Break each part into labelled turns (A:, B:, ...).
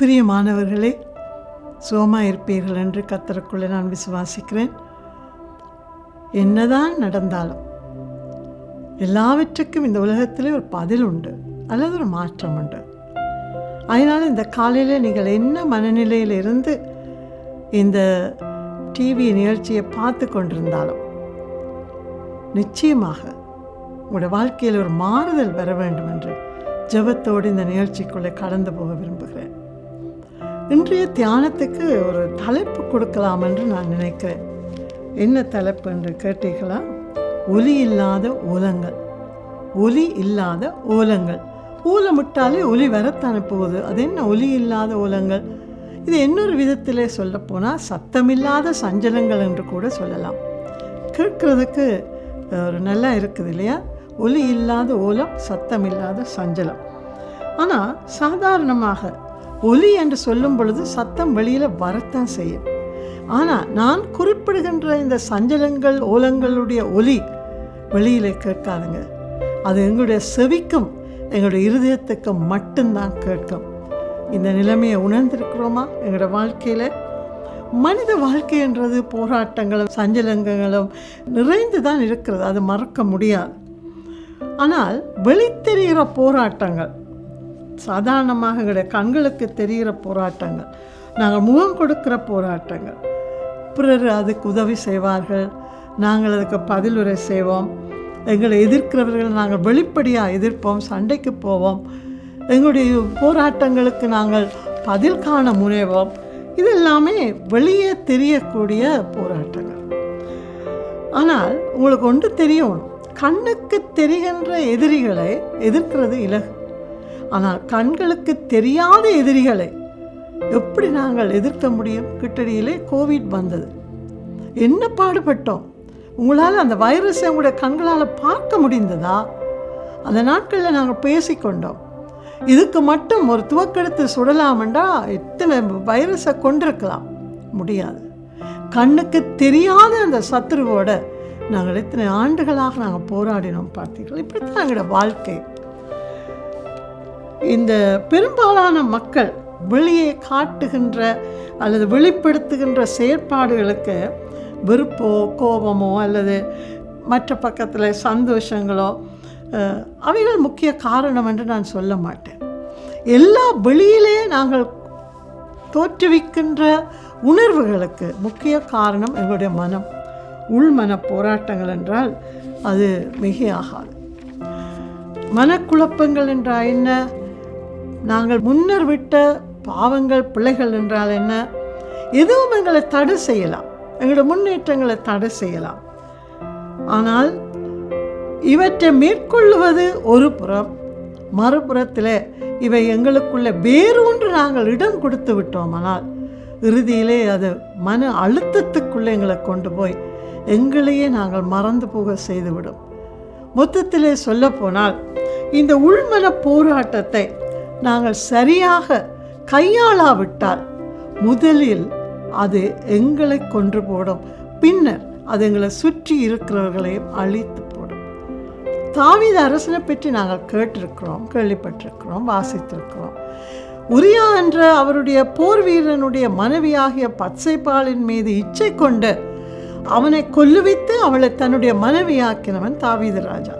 A: பிரியமானவர்களே சோமா இருப்பீர்கள் என்று கத்தருக்குள்ளே நான் விசுவாசிக்கிறேன். என்னதான் நடந்தாலும் எல்லாவற்றுக்கும் இந்த உலகத்திலே ஒரு பதில் உண்டு அல்லது ஒரு மாற்றம் உண்டு. அதனால் இந்த காலையில் நீங்கள் என்ன மனநிலையில் இருந்து இந்த டிவி நிகழ்ச்சியை பார்த்து கொண்டிருந்தாலும் நிச்சயமாக உங்களோட வாழ்க்கையில் ஒரு மாறுதல் வர வேண்டும் என்று ஜெபத்தோடு இந்த நிகழ்ச்சிக்குள்ளே கடந்து போக விரும்புகிறேன். இன்றைய தியானத்துக்கு ஒரு தலைப்பு கொடுக்கலாம் என்று நான் நினைக்கிறேன். என்ன தலைப்பு என்று கேட்டீர்களா? ஒலி இல்லாத ஓலங்கள். ஒலி இல்லாத ஓலங்கள். ஊலமிட்டாலே ஒலி வரத்தானே போகுது அது என்ன ஒலி இல்லாத ஓலங்கள்? இது இன்னொரு விதத்திலே சொல்லப்போனால் சத்தமில்லாத சஞ்சலங்கள் என்று கூட சொல்லலாம். கேட்குறதுக்கு ஒரு நல்லா இருக்குது இல்லையா? ஒலி இல்லாத ஓலம் சத்தமில்லாத சஞ்சலம். ஆனால் சாதாரணமாக ஒலி என்று சொல்லும் பொழுது சத்தம் வெளியில் வரத்தான் செய்யும். ஆனால் நான் குறிப்பிடுகின்ற இந்த சஞ்சலங்கள் ஓலங்களுடைய ஒலி வெளியில் கேட்காதுங்க. அது எங்களுடைய செவிக்கும் எங்களுடைய இருதயத்துக்கும் மட்டும்தான் கேட்கும். இந்த நிலைமையை உணர்ந்திருக்கிறோமா? எங்களோட வாழ்க்கையில் மனித வாழ்க்கைன்றது போராட்டங்களும் சஞ்சலங்களும் நிறைந்து தான் இருக்கிறது. அது மறக்க முடியாது. ஆனால் வெளித்தெரிகிற போராட்டங்கள் சாதாரணமாக கிடையாது கண்களுக்கு தெரிகிற போராட்டங்கள். நாங்கள் முகம் கொடுக்கிற போராட்டங்கள். பிறர் அதுக்கு உதவி செய்வார்கள். நாங்கள் அதுக்கு பதிலுரை செய்வோம். எங்களை எதிர்க்கிறவர்கள் நாங்கள் வெளிப்படையாக எதிர்ப்போம் சண்டைக்கு போவோம். எங்களுடைய போராட்டங்களுக்கு நாங்கள் பதில் காண முனைவோம். இதெல்லாமே வெளியே தெரியக்கூடிய போராட்டங்கள். ஆனால் உங்களுக்கு ஒன்று தெரியணும் கண்ணுக்கு தெரிகின்ற எதிரிகளை எதிர்க்கிறது இலகு. ஆனால் கண்களுக்கு தெரியாத எதிரிகளை எப்படி நாங்கள் எதிர்க்க முடியும்? கிட்டடியிலே கோவிட் வந்தது. என்ன பாடுபட்டோம்? உங்களால் அந்த வைரஸை உங்களுடைய கண்களால் பார்க்க முடிந்ததா? அந்த நாட்களில் நாங்கள் பேசிக்கொண்டோம். இதுக்கு மட்டும் ஒரு துவக்கெடுத்து சுடலாமெண்டா எத்தனை வைரஸை கொண்டிருக்கலாம்? முடியாது. கண்ணுக்கு தெரியாத அந்த சத்துருவோட நாங்கள் இத்தனை ஆண்டுகளாக நாங்கள் போராடினோம் பார்த்தீர்கள்? இப்படித்தான் எங்களோட வாழ்க்கை. இந்த பெரும்பாலான மக்கள் வெளியே காட்டுகின்ற அல்லது வெளிப்படுத்துகின்ற செயற்பாடுகளுக்கு வெறுப்போ கோபமோ அல்லது மற்ற பக்கத்தில் சந்தோஷங்களோ அவைகள் முக்கிய காரணம் என்று நான் சொல்ல மாட்டேன். எல்லா வெளியிலே நாங்கள் தோற்றுவிக்கின்ற உணர்வுகளுக்கு முக்கிய காரணம் எங்களுடைய மனம். உள்மன போராட்டங்கள் என்றால் அது மிகையாகாது. மனக்குழப்பங்கள் என்றால் என்ன? நாங்கள் முன்னர் விட்ட பாவங்கள் பிள்ளைகள் என்றால் என்ன? எதுவும் எங்களை தடை செய்யலாம். எங்களோட முன்னேற்றங்களை தடை செய்யலாம். ஆனால் இவற்றை மேற்கொள்ளுவது ஒரு புறம் மறுபுறத்தில் இவை எங்களுக்குள்ள வேறொன்று நாங்கள் இடம் கொடுத்து விட்டோமானால் இறுதியிலே அது மன அழுத்தத்துக்குள்ளே எங்களை கொண்டு போய் எங்களையே நாங்கள் மறந்து போக செய்துவிடும். மொத்தத்திலே சொல்லப்போனால் இந்த உள்மன போராட்டத்தை நாங்கள் சரியாக கையாளாவிட்டால் முதலில் அது எங்களை கொன்று போடும். பின்னர் அது எங்களை சுற்றி இருக்கிறவர்களையும் அழித்து போடும். தாவித அரசனை பற்றி நாங்கள் கேட்டிருக்கிறோம் கேள்விப்பட்டிருக்கிறோம் வாசித்திருக்கிறோம். உரியா என்ற அவருடைய போர் வீரனுடைய மனைவியாகிய பச்சைப்பாலின் மீது இச்சை கொண்டு அவனை கொல்லுவித்து அவளை தன்னுடைய மனைவியாக்கினவன் தாவீது ராஜா.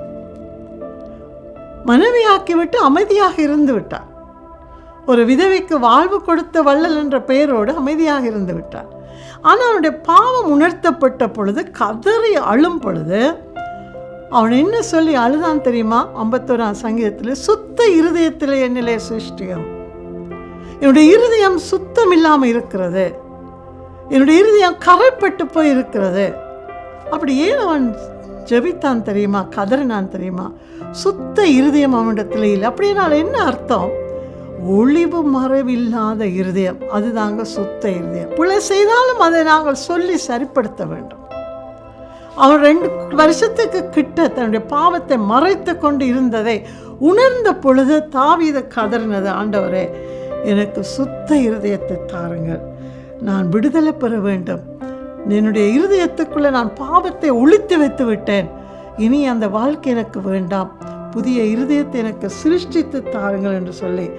A: மனைவியாக்கிவிட்டு அமைதியாக இருந்து விட்டார். ஒரு விதவைக்கு வாழ்வு கொடுத்த வள்ளல் என்ற பெயரோடு அமைதியாக இருந்து விட்டார். ஆனால் அவனுடைய பாவம் உணர்த்தப்பட்ட பொழுது கதறி அழும் பொழுது அவன் என்ன சொல்லி அழுதான் தெரியுமா? ஐம்பத்தோராம் சங்கீதத்தில் சுத்த இருதயத்தில் என்னிலே சிருஷ்டியம். என்னுடைய இருதயம் சுத்தம் இல்லாமல் இருக்கிறது. என்னுடைய இருதயம் கரைப்பட்டு போய் இருக்கிறது அப்படி ஏன் அவன் ஜெபித்தான் தெரியுமா கதறினான் தெரியுமா? சுத்த இருதயம் அவனிடத்தில் இல்லை. அப்படின்னால என்ன அர்த்தம்? ஒளிவு மறைவில்லாத இருதயம். அதுதாங்க சுத்த இருதயம். பிள்ளை செய்தாலும் அதை நாங்கள் சொல்லி சரிப்படுத்த வேண்டும். அவன் ரெண்டு வருஷத்துக்கு கிட்ட தன்னுடைய பாவத்தை மறைத்து கொண்டு இருந்ததை உணர்ந்த பொழுது தாவித கதறினது ஆண்டவரே எனக்கு சுத்த இருதயத்தை தாருங்கள். நான் விடுதலை பெற வேண்டும். என்னுடைய இருதயத்துக்குள்ளே நான் பாவத்தை ஒழித்து வைத்து விட்டேன். இனி அந்த வாழ்க்கை எனக்கு வேண்டாம். புதிய இருதயத்தை எனக்கு சிருஷ்டித்து தாருங்கள் என்று சொல்லி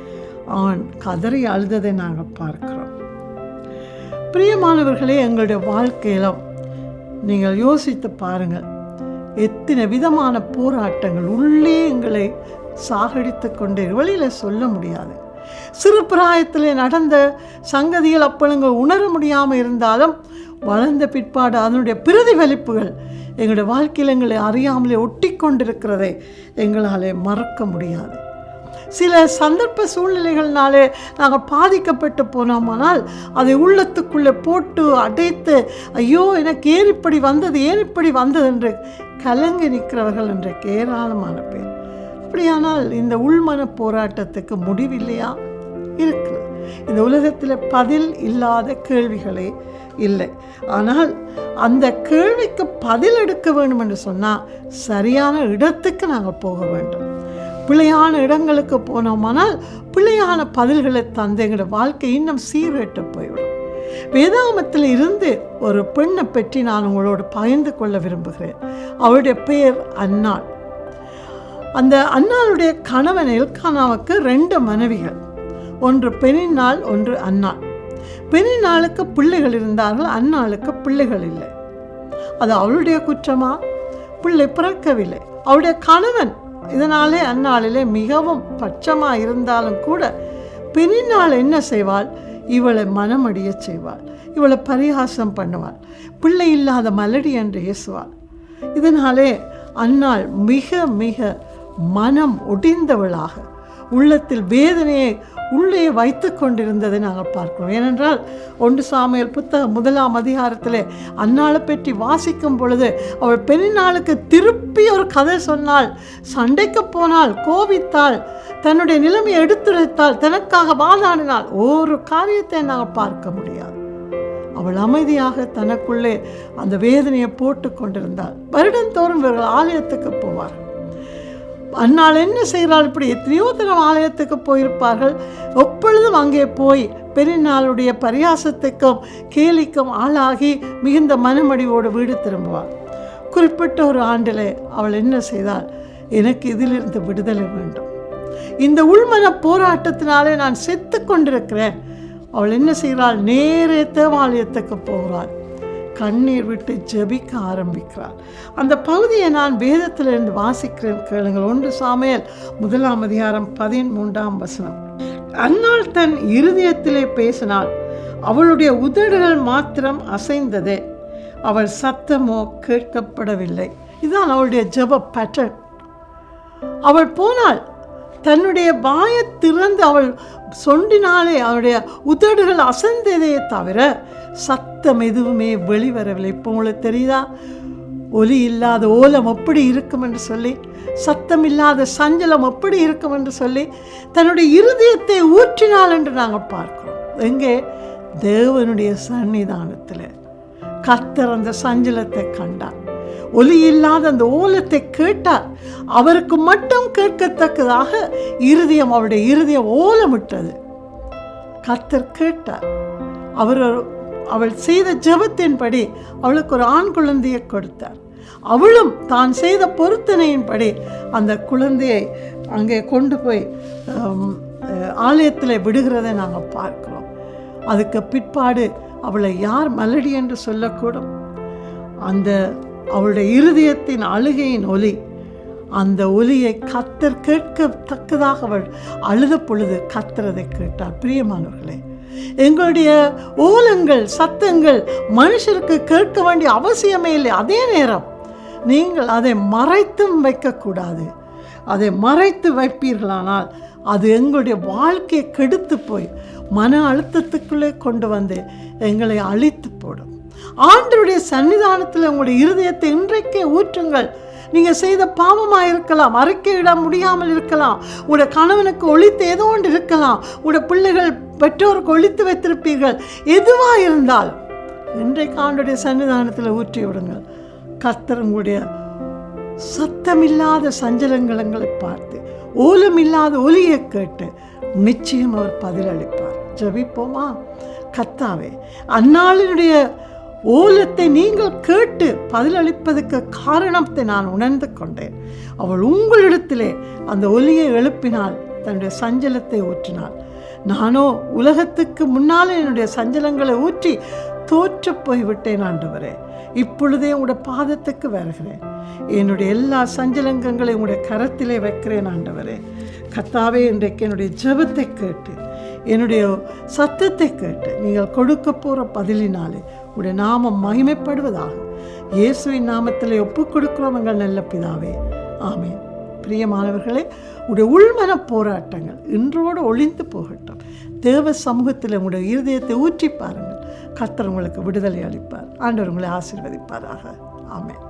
A: அவன் கதறி அழுததை நாங்கள் பார்க்கிறோம். பிரியமானவர்களே எங்களுடைய வாழ்க்கையிலும் நீங்கள் யோசித்து பாருங்கள். எத்தனை விதமான போராட்டங்கள் உள்ளே எங்களை சாகடித்து கொண்டே வெளியில் சொல்ல முடியாது. சிறு பிராயத்தில் நடந்த சங்கதிகள் அப்பொழுங்க உணர முடியாமல் இருந்தாலும் வளர்ந்த பிற்பாடு அதனுடைய பிரதிபலிப்புகள் எங்களுடைய வாழ்க்கையில் எங்களை அறியாமலே ஒட்டி கொண்டிருக்கிறதை எங்களாலே மறக்க முடியாது. சில சந்தர்ப்ப சூழ்நிலைகள்னாலே நாங்கள் பாதிக்கப்பட்டு போனோமானால் அதை உள்ளத்துக்குள்ளே போட்டு அடைத்து ஐயோ எனக்கு ஏன் இப்படி வந்தது? ஏன் இப்படி வந்தது? என்று கலங்கி நிற்கிறவர்கள் என்ற ஏராளமான பேர். அப்படியானால் இந்த உள்மன போராட்டத்துக்கு முடிவில்லையா? இருக்குது இந்த உலகத்தில் பதில் இல்லாத கேள்விகளே இல்லை. ஆனால் அந்த கேள்விக்கு பதில் எடுக்க வேண்டும் என்று சொன்னால் சரியான இடத்துக்கு நாங்கள் போக வேண்டும். பிழையான இடங்களுக்கு போனோமானால் பிழையான பதில்களை தந்து எங்களோட வாழ்க்கை இன்னும் சீரட்டு போய்விடும். வேதாமத்தில் இருந்து ஒரு பெண்ணை பற்றி நான் உங்களோடு பகிர்ந்து கொள்ள விரும்புகிறேன். அவருடைய பெயர் அன்னாள். அந்த அண்ணாளுடைய கணவன் எல்கானாவுக்கு ரெண்டு மனைவிகள். ஒன்று பெரிநாள் ஒன்று அன்னாள் பெரிநாளுக்கு பிள்ளைகள் இருந்தார்கள் அன்னாளுக்கு பிள்ளைகள் இல்லை. அது அவளுடைய குற்றமா? பிள்ளை பிறக்கவில்லை. அவளுடைய கணவன் இதனாலே அந்நாளிலே மிகவும் பட்சமாக இருந்தாலும் கூட பெரிநாள் என்ன செய்வாள்? இவளை மனமடிய செய்வாள். இவளை பரிகாசம் பண்ணுவாள். பிள்ளை இல்லாத மலடி என்று ஏசுவாள். இதனாலே அன்னாள் மிக மிக மனம் ஒடிந்தவளாக உள்ளத்தில் வேதனையை உள்ளே வைத்து கொண்டிருந்ததை நாங்கள் பார்க்கிறோம். ஏனென்றால் ஒன்று சாமியல் புத்தகம் முதலாம் அதிகாரத்தில் அன்னாளை பற்றி வாசிக்கும் பொழுது அவள் பெண்ணாளுக்கு திருப்பி ஒரு கதை சொன்னாள் சண்டைக்கு போனால் கோபித்தாள் தன்னுடைய நிலைமையை எடுத்துரைத்தாள் தனக்காக வாதாடினாள். ஒரு காரியத்தை நாங்கள் பார்க்க முடியாது. அவள் அமைதியாக தனக்குள்ளே அந்த வேதனையை போட்டு கொண்டிருந்தாள். வருடந்தோறும் இவர்கள் ஆலயத்துக்கு போவார்கள். அந்நாள் என்ன செய்கிறாள்? இப்படி எத்தனையோ தினம் ஆலயத்துக்கு போயிருப்பார்கள். எப்பொழுதும் அங்கே போய் பெரியநாளுடைய பரியாசத்துக்கும் கேலிக்கும் ஆளாகி மிகுந்த மனமடிவோடு வீடு திரும்புவாள். குறிப்பிட்ட ஒரு ஆண்டில் அவள் என்ன செய்தாள்? எனக்கு இதிலிருந்து விடுதலை வேண்டும். இந்த உள்மன போராட்டத்தினாலே நான் செத்து கொண்டிருக்கிறேன். அவள் என்ன செய்கிறாள்? நேரே தேவாலயத்துக்கு போகிறாள். கண்ணீர் விட்டு ஜெபிக்க ஆரம்பிக்கிறாள் அந்த பகுதியை நான் வேதத்திலிருந்து வாசிக்கிறேன் கேளுங்கள். ஒன்று சாமையல் முதலாம் அதிகாரம் பதிமூன்றாம் வசனம். அன்னால் தன் இருதயத்திலே பேசினாள். அவளுடைய உதடுகள் மாத்திரம் அசைந்ததே. அவள் சத்தமோ கேட்கப்படவில்லை. இதுதான் அவளுடைய ஜெப பேட்டர்ன் அவள் போனாள். தன்னுடைய வாயை திறந்து அவள் சொண்டினாலே அவளுடைய உதடுகள் அசைந்ததே தவிர சத்தம் எதுவுமே வெளிவரவில்லை. இப்போ உங்களுக்கு தெரியுதா? ஒலி இல்லாத ஓலம் எப்படி இருக்கும் என்று சொல்லி சத்தம் இல்லாத சஞ்சலம் எப்படி இருக்கும் என்று சொல்லி தன்னுடைய இருதயத்தை ஊற்றினாள் என்று நாங்கள் பார்க்கிறோம். எங்கே? தேவனுடைய சன்னிதானத்தில் கத்தர் அந்த சஞ்சலத்தை கண்டார். ஒலி இல்லாத அந்த ஓலத்தை கேட்டார். அவருக்கு மட்டும் கேட்கத்தக்கதாக இருதயம் அவருடைய இருதயம் ஓலமிட்டது. கத்தர் கேட்டார். அவர் அவள் செய்த ஜெபத்தின்படி அவளுக்கு ஒரு ஆண் குழந்தையை கொடுத்தார். அவளும் தான் செய்த பொருத்தனையின்படி அந்த குழந்தையை அங்கே கொண்டு போய் ஆலயத்தில் விடுகிறதை நாங்கள் பார்க்கிறோம். அதுக்கு பிற்பாடு அவளை யார் மலடி என்று சொல்லக்கூடும். அந்த அவளுடைய இருதயத்தின் அழுகையின் ஒலி அந்த ஒலியை கத்தர் கேட்கத்தக்கதாக அவள் அழுத பொழுது கத்துறதை கேட்டார். பிரியமானவர்களே எங்களுடைய ஓலங்கள் சத்தங்கள் மனுஷருக்கு கேட்க வேண்டிய அவசியமே இல்லை. அதே நேரம் நீங்கள் அதை மறைத்தும் வைக்கக்கூடாது. அதை மறைத்து வைப்பீர்களானால் அது எங்களுடைய வாழ்க்கையை கெடுத்து போய் மன அழுத்தத்துக்குள்ளே கொண்டு வந்து எங்களை அழித்து போடும். ஆண்டருடைய சன்னிதானத்தில் உங்களுடைய இருதயத்தை இன்றைக்கே ஊற்றுங்கள். நீங்கள் செய்த பாவமாக இருக்கலாம் அறிக்கையிட முடியாமல் இருக்கலாம். உட கணவனுக்கு ஒழித்து ஏதோ ஒன்று இருக்கலாம். உட பிள்ளைகள் பெற்றோருக்கு ஒழித்து வைத்திருப்பீர்கள். எதுவாக இருந்தால் இன்றைக்கு ஆண்டுடைய சன்னிதானத்தில் ஊற்றி விடுங்கள். கர்த்தர் உங்களுடைய சத்தமில்லாத சஞ்சலங்களங்களை பார்த்து ஓலமில்லாத ஒலியை கேட்டு நிச்சயம் அவர் பதிலளிப்பார். ஜபிப்போமா? கத்தாவே அந்நாளினுடைய ஓலத்தை நீங்கள் கேட்டு பதிலளிப்பதற்கு காரணத்தை நான் உணர்ந்து கொண்டேன். அவள் உங்களிடத்திலே அந்த ஒலியை எழுப்பினால் தன்னுடைய சஞ்சலத்தை ஊற்றினாள். நானோ உலகத்துக்கு முன்னாலே என்னுடைய சஞ்சலங்களை ஊற்றி தோற்று போய்விட்டேன் ஆண்டவரே. இப்பொழுதே உங்களுடைய பாதத்துக்கு வருகிறேன். என்னுடைய எல்லா சஞ்சலங்கங்களையும் உங்களுடைய கரத்திலே வைக்கிறேன் ஆண்டவரே. கத்தாவே இன்றைக்கு என்னுடைய ஜெபத்தை கேட்டு என்னுடைய சத்தத்தை கேட்டு நீங்கள் கொடுக்க போகிற பதிலினாலே உடைய நாமம் மகிமைப்படுவதாக இயேசுவின் நாமத்தில் ஒப்புக் கொடுக்கிறோம் எங்கள் நல்ல பிதாவே. ஆமே பிரியமானவர்களே உடைய உள்மன போராட்டங்கள் இன்றோடு ஒளிந்து போகட்டும். தேவ சமூகத்தில் உங்களுடைய இருதயத்தை ஊற்றி பாருங்கள். கர்த்தர் உங்களுக்கு விடுதலை அளிப்பார். ஆண்டவர் உங்களை ஆசீர்வதிப்பாராக. ஆமென்.